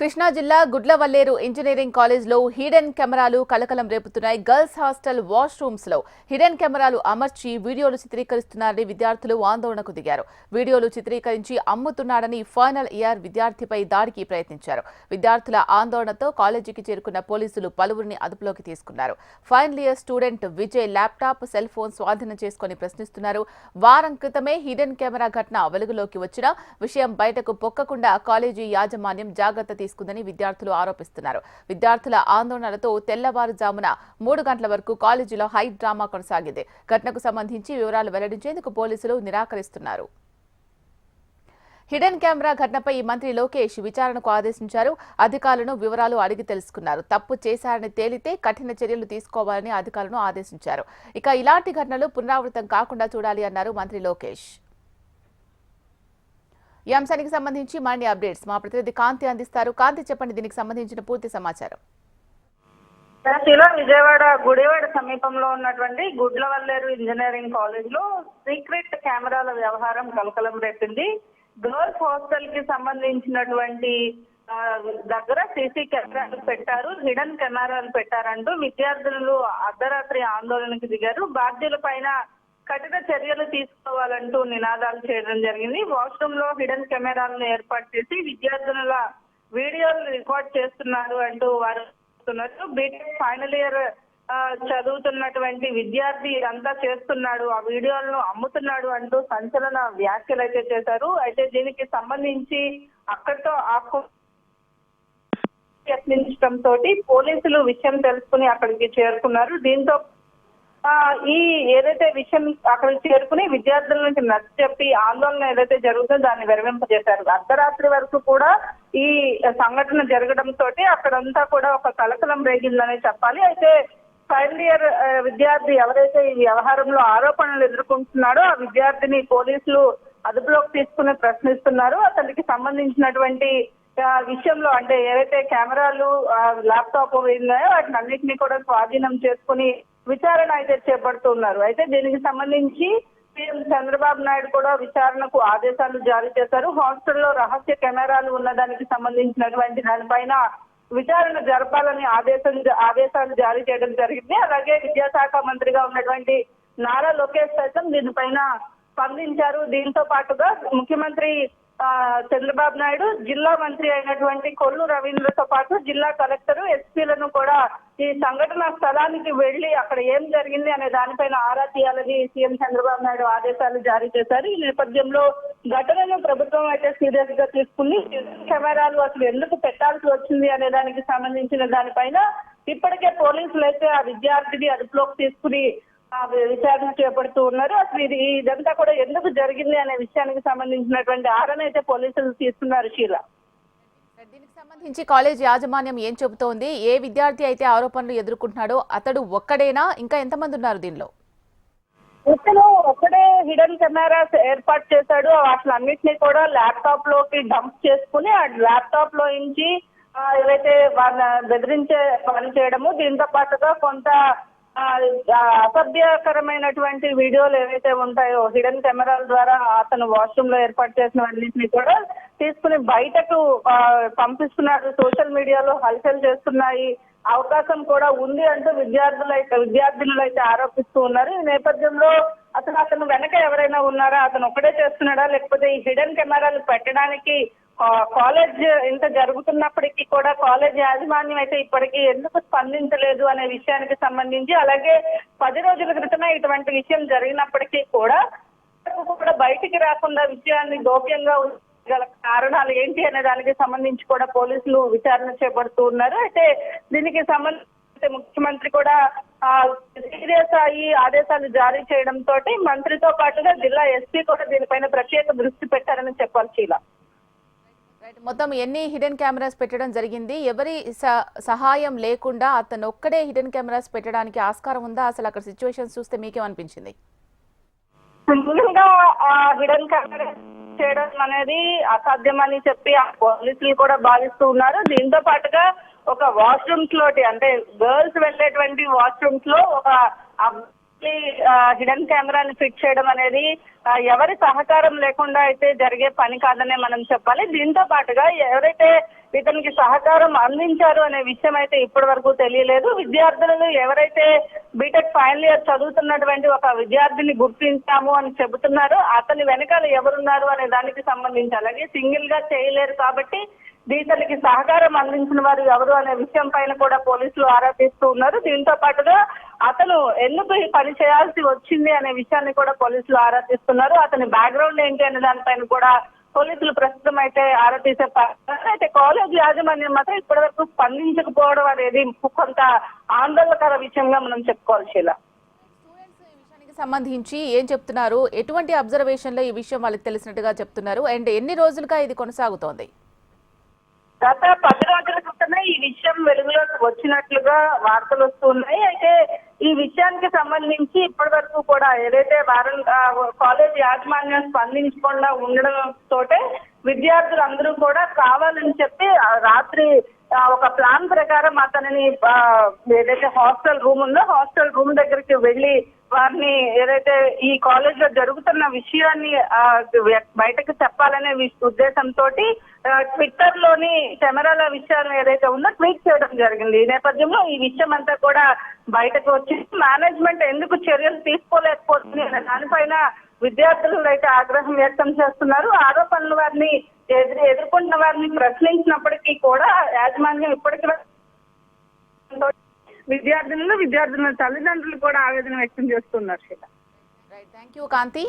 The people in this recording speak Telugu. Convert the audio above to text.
కృష్ణా జిల్లా గుడ్లవల్లేరు ఇంజనీరింగ్ కాలేజ్లో హిడెన్ కెమెరాలు కలకలం రేపుతున్నాయి. గర్ల్స్ హాస్టల్ వాష్ రూమ్స్లో హిడెన్ కెమెరాలు అమర్చి వీడియోలు చిత్రీకరిస్తున్నారని విద్యార్థులు ఆందోళనకు దిగారు. వీడియోలు చిత్రీకరించి అమ్ముతున్నాడని ఫైనల్ ఇయర్ విద్యార్థిపై దాడికి ప్రయత్నించారు. విద్యార్థుల ఆందోళనతో కాలేజీకి చేరుకున్న పోలీసులు పలువురిని అదుపులోకి తీసుకున్నారు. Final year student Vijay laptop cell phone స్వాధీనం చేసుకుని ప్రశ్నిస్తున్నారు. వారం క్రితమే హిడెన్ కెమెరా ఘటన వెలుగులోకి వచ్చిన విషయం బయటకు పొక్కకుండా కాలేజీ యాజమాన్యం జాగ్రత్త తీసుకుందని విద్యార్థులు ఆరోపిస్తున్నారు. విద్యార్థుల ఆందోళనలతో తెల్లవారుజామున మూడు గంటల వరకు కాలేజీలో హై డ్రామా కొనసాగింది. ఘటనకు సంబంధించి వివరాలు వెల్లడించేందుకు పోలీసులు నిరాకరిస్తున్నారు. హిడెన్ కెమెరా ఘటనపై మంత్రి లోకేష్ విచారణకు ఆదేశించారు. అధికారులను వివరాలు అడిగి తెలుసుకున్నారు. తప్పు చేశారని తేలితే కఠిన చర్యలు తీసుకోవాలని అధికారులను ఆదేశించారు. ఇక ఇలాంటి ఘటనలు పునరావృతం కాకుండా చూడాలి అన్నారు మంత్రి లోకేష్. ఈ అంశానికి సంబంధించి మరిన్ని అప్డేట్స్ మా ప్రతినిధి కాంతి అందిస్తారు. కాంతి చెప్పండి దీనికి సంబంధించిన పూర్తి సమాచారం. శిలా విజయవాడ గుడివాడ సమీపంలో ఉన్నటువంటి గుడ్లవల్లేరు ఇంజనీరింగ్ కాలేజ్లో సీక్రెట్ కెమెరాల వ్యవహారం కలకలం రేపింది. గర్ల్స్ హాస్టల్కి సంబంధించినటువంటి దగ్గర సీసీ కెమెరాలు పెట్టారు హిడెన్ కెమెరాలు పెట్టారంటూ విద్యార్థులు అర్ధరాత్రి ఆందోళనకు దిగారు. బాధ్యుల పైన కఠిన చర్యలు తీసుకోవాలంటూ నినాదాలు చేయడం జరిగింది. వాష్రూమ్లో హిడెన్ కెమెరాలను ఏర్పాటు చేసి విద్యార్థుల వీడియోలు రికార్డ్ చేస్తున్నారు అంటూ వారు బీటెక్ ఫైనల్ ఇయర్ చదువుతున్నటువంటి విద్యార్థి ఇదంతా చేస్తున్నాడు ఆ వీడియోలను అమ్ముతున్నాడు అంటూ సంచలన వ్యాఖ్యలు అయితే చేశారు. అయితే దీనికి సంబంధించి అక్కడితో ఆకు యత్నించడంతో పోలీసులు విషయం తెలుసుకుని అక్కడికి చేరుకున్నారు. దీంతో ఈ ఏదైతే విషయం అక్కడ చేరుకుని విద్యార్థుల నుంచి నచ్చ చెప్పి ఆందోళన ఏదైతే జరుగుతుందో దాన్ని విరమింపజేశారు. అర్ధరాత్రి వరకు కూడా ఈ సంఘటన జరగడం తోటి అక్కడంతా కూడా ఒక కలకలం రేగిందనే చెప్పాలి. అయితే ఫైనల్ ఇయర్ విద్యార్థి ఎవరైతే ఈ వ్యవహారంలో ఆరోపణలు ఎదుర్కొంటున్నాడో ఆ విద్యార్థిని పోలీసులు అదుపులోకి తీసుకుని ప్రశ్నిస్తున్నారు. అతనికి సంబంధించినటువంటి విషయంలో అంటే ఏవైతే కెమెరాలు ల్యాప్టాప్ ఉన్నాయో వాటిని అన్నింటినీ కూడా స్వాధీనం చేసుకుని విచారణ అయితే చేపడుతున్నారు. అయితే దీనికి సంబంధించి సీఎం చంద్రబాబు నాయుడు కూడా విచారణకు ఆదేశాలు జారీ చేశారు. హాస్టల్లో రహస్య కెమెరాలు ఉన్నదానికి సంబంధించినటువంటి దానిపైన విచారణ జరపాలని ఆదేశం ఆదేశాలు జారీ చేయడం జరిగింది. అలాగే విద్యాశాఖ మంత్రిగా ఉన్నటువంటి నారా లోకేష్ సైతం దీనిపైన స్పందించారు. దీంతో పాటుగా ముఖ్యమంత్రి ఆ, చంద్రబాబు నాయుడు జిల్లా మంత్రి అయినటువంటి కొల్లు రవీంద్రతో పాటు జిల్లా కలెక్టర్ ఎస్పీలను కూడా ఈ సంఘటన స్థలానికి వెళ్ళి అక్కడ ఏం జరిగింది అనే దానిపైన ఆరా తీయాలని సీఎం చంద్రబాబు నాయుడు ఆదేశాలు జారీ చేశారు. ఈ నేపథ్యంలో ఘటనను ప్రభుత్వం అయితే సీరియస్గా తీసుకుని కెమెరాలు అసలు ఎందుకు పెట్టాల్సి వచ్చింది అనే దానికి సంబంధించిన దానిపైన ఇప్పటికే పోలీసులు అయితే ఆ విద్యార్థిని అదుపులోకి తీసుకుని విచారణ చేపడుతూ ఉన్నారు. అసలు ఇది ఇదంతా కూడా ఎందుకు జరిగింది అనే విషయానికి సంబంధించినటువంటి ఆరణ అయితే పోలీసులు తీసుకున్నారు శీలా. దీనికి సంబంధించి కాలేజ్ యాజమాన్యం ఏం చెబుతోంది? ఏ విద్యార్థి అయితే ఆరోపణలు ఎదుర్కొంటున్నాడో అతడు ఒక్కడేనా? ఇంకా ఎంతమంది ఉన్నారు దీనిలో? ఇతను ఒక్కడే హిడెన్ కెమెరాస్ ఏర్పాటు చేశాడు. వాటిని కూడా ల్యాప్టాప్లోకి డంప్ చేసుకుని ఆ ల్యాప్టాప్లో నుంచి ఏవైతే వాళ్ళ బెదిరించే పని చేయడము దీంతో పాటుగా కొంత అసభ్యకరమైనటువంటి వీడియోలు ఏవైతే ఉంటాయో హిడెన్ కెమెరాల ద్వారా అతను వాష్రూమ్లో ఏర్పాటు చేసిన అన్నింటినీ కూడా తీసుకుని బయటకు పంపిస్తున్నారు. సోషల్ మీడియాలో హల్చల్ చేస్తున్నాయి. అవకాశం కూడా ఉంది అంటూ విద్యార్థులు అయితే విద్యార్థులు అయితే ఆరోపిస్తూ ఉన్నారు. ఈ నేపథ్యంలో అసలు అతను వెనక ఎవరైనా ఉన్నారా? అతను ఒక్కడే చేస్తున్నాడా? లేకపోతే ఈ హిడెన్ కెమెరాలు పెట్టడానికి కాలేజ్ ఇంత జరుగుతున్నప్పటికీ కూడా కాలేజ్ యాజమాన్యం అయితే ఇప్పటికీ ఎందుకు స్పందించలేదు అనే విషయానికి సంబంధించి అలాగే పది రోజుల క్రితమే ఇటువంటి విషయం జరిగినప్పటికీ కూడా కూడా బయటికి రాకుండా విషయాన్ని గోప్యంగా గల కారణాలు ఏంటి అనే దానికి సంబంధించి కూడా పోలీసులు విచారణ చేపడుతూ ఉన్నారు. అయితే దీనికి సంబంధించి ముఖ్యమంత్రి కూడా సీరియస్ అయ్యి ఆదేశాలు జారీ చేయడం తోటి మంత్రితో పాటుగా జిల్లా ఎస్పీ కూడా దీనిపైన ప్రత్యేక దృష్టి పెట్టారని చెప్పాలి రైట్ మొత్తం ఎన్ని హిడెన్ కెమెరాస్ పెట్టడం జరిగింది? ఎవరి సహాయం లేకుండా అతను ఒక్కడే హిడెన్ కెమెరాస్ పెట్టడానికి ఆస్కారం ఉందా? అసలు అక్కడ సిచ్యువేషన్స్ చూస్తే మీకేమనిపించింది? హిడెన్ చేయడం అనేది అసాధ్యమని చెప్పి ఆ పోలీసులు కూడా భావిస్తూ ఉన్నారు. దీంతో పాటుగా ఒక వాష్రూమ్స్ లోటి అంటే గర్ల్స్ వెళ్ళేటువంటి వాష్రూమ్స్లో ఒక అబ్- హిడెన్ కెమెరాని ఫిట్ చేయడం అనేది ఎవరి సహకారం లేకుండా అయితే జరిగే పని కాదనే మనం చెప్పాలి. దీంతో పాటుగా ఎవరైతే ఇతనికి సహకారం అందించారు అనే విషయం అయితే ఇప్పటి వరకు తెలియలేదు. విద్యార్థులు ఎవరైతే బీటెక్ ఫైనల్ ఇయర్ చదువుతున్నటువంటి ఒక విద్యార్థిని గుర్తించాము అని చెబుతున్నారు అతని వెనకాల ఎవరున్నారు అనే దానికి సంబంధించి అలాగే సింగిల్గా చేయలేరు కాబట్టి దీతనికి సహకారం అందించిన వారు ఎవరు అనే విషయం పైన కూడా పోలీసులు ఆరా తీస్తూ ఉన్నారు. దీంతో పాటుగా అతను ఎందుకు ఈ పని చేయాల్సి వచ్చింది అనే విషయాన్ని కూడా పోలీసులు ఆరా తీస్తున్నారు. అతని బ్యాక్గ్రౌండ్ ఏంటి అనే దానిపైన కూడా పోలీసులు ప్రస్తుతం అయితే ఆరా తీసే అయితే కాలేజ్ యాజమాన్యం మాత్రం ఇప్పటివరకు స్పందించకపోవడం అనేది కొంత ఆందోళనకర విషయంగా మనం చెప్పుకోవాలి ఈ విషయానికి సంబంధించి ఏం చెప్తున్నారు? ఎటువంటి అబ్జర్వేషన్లో ఈ విషయం వాళ్ళకి తెలిసినట్టుగా చెప్తున్నారు? అండ్ ఎన్ని రోజులుగా ఇది కొనసాగుతోంది? గత పది రోజుల క్రితమే ఈ విషయం వెలుగులోకి వచ్చినట్లుగా వార్తలు వస్తున్నాయి. అయితే ఈ విషయానికి సంబంధించి ఇప్పటి వరకు కూడా ఏదైతే వారం కాలేజ్ యాజమాన్యం స్పందించకుండా ఉండడం తోటే విద్యార్థులందరూ కూడా కావాలని చెప్పి రాత్రి ఒక ప్లాన్ ప్రకారం అతనిని ఏదైతే హాస్టల్ రూమ్ ఉందో హాస్టల్ రూమ్ దగ్గరికి వెళ్ళి వారిని ఏదైతే ఈ కాలేజ్లో జరుగుతున్న విషయాన్ని బయటకు చెప్పాలనే ఉద్దేశంతో ట్విట్టర్లోని కెమెరాల విషయం ఏదైతే ఉందో ట్వీట్ చేయడం జరిగింది. ఈ నేపథ్యంలో ఈ విషయం అంతా కూడా బయటకు వచ్చి మేనేజ్మెంట్ ఎందుకు చర్యలు తీసుకోలేకపోతుంది అనే దానిపైన విద్యార్థులు అయితే ఆగ్రహం వ్యక్తం చేస్తున్నారు. ఆరోపణలు వారిని ఎదురు ఎదుర్కొంటున్న వారిని ప్రశ్నించినప్పటికీ కూడా యాజమాన్యం ఇప్పటికీ విద్యార్థులను విద్యార్థుల తల్లిదండ్రులు కూడా ఆవేదన వ్యక్తం చేస్తున్నారు రైట్ థ్యాంక్ యూ కాంతి.